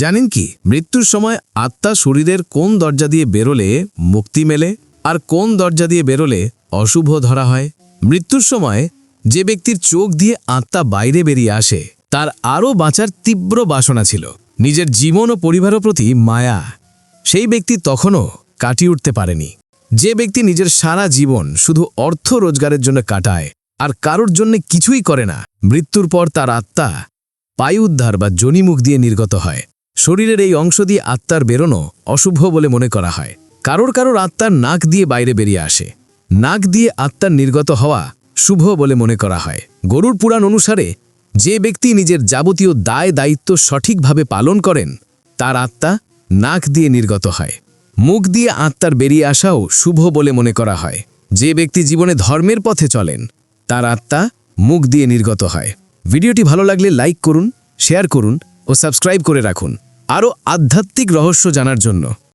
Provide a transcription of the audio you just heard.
জানেন কি, মৃত্যুর সময় আত্মা শরীরের কোন দরজা দিয়ে বেরোলে মুক্তি মেলে আর কোন দরজা দিয়ে বেরোলে অশুভ ধরা হয়? মৃত্যুর সময় যে ব্যক্তির চোখ দিয়ে আত্মা বাইরে বেরিয়ে আসে, তার আরও বাঁচার তীব্র বাসনা ছিল। নিজের জীবন ও পরিবারের প্রতি মায়া, সেই ব্যক্তি তখনও কাটিয়ে উঠতে পারেনি। যে ব্যক্তি নিজের সারা জীবন শুধু অর্থ রোজগারের জন্য কাটায় আর কারোর জন্য কিছুই করে না, মৃত্যুর পর তার আত্মা পায়ু উদ্ধার বা জনিমুখ দিয়ে নির্গত হয়। শরীরের এই অংশ দিয়ে আত্মার বেরোনো অশুভ বলে মনে করা হয়। কারোর কারোর আত্মার নাক দিয়ে বাইরে বেরিয়ে আসে। নাক দিয়ে আত্মার নির্গত হওয়া শুভ বলে মনে করা হয়। গরুর পুরাণ অনুসারে, যে ব্যক্তি নিজের যাবতীয় দায় দায়িত্ব সঠিকভাবে পালন করেন, তার আত্মা নাক দিয়ে নির্গত হয়। মুখ দিয়ে আত্মার বেরিয়ে আসাও শুভ বলে মনে করা হয়। যে ব্যক্তি জীবনে ধর্মের পথে চলেন, তার আত্মা মুখ দিয়ে নির্গত হয়। ভিডিওটি ভালো লাগলে লাইক করুন, শেয়ার করুন ও সাবস্ক্রাইব করে রাখুন। আরও আধ্যাত্মিক রহস্য জানার জন্য।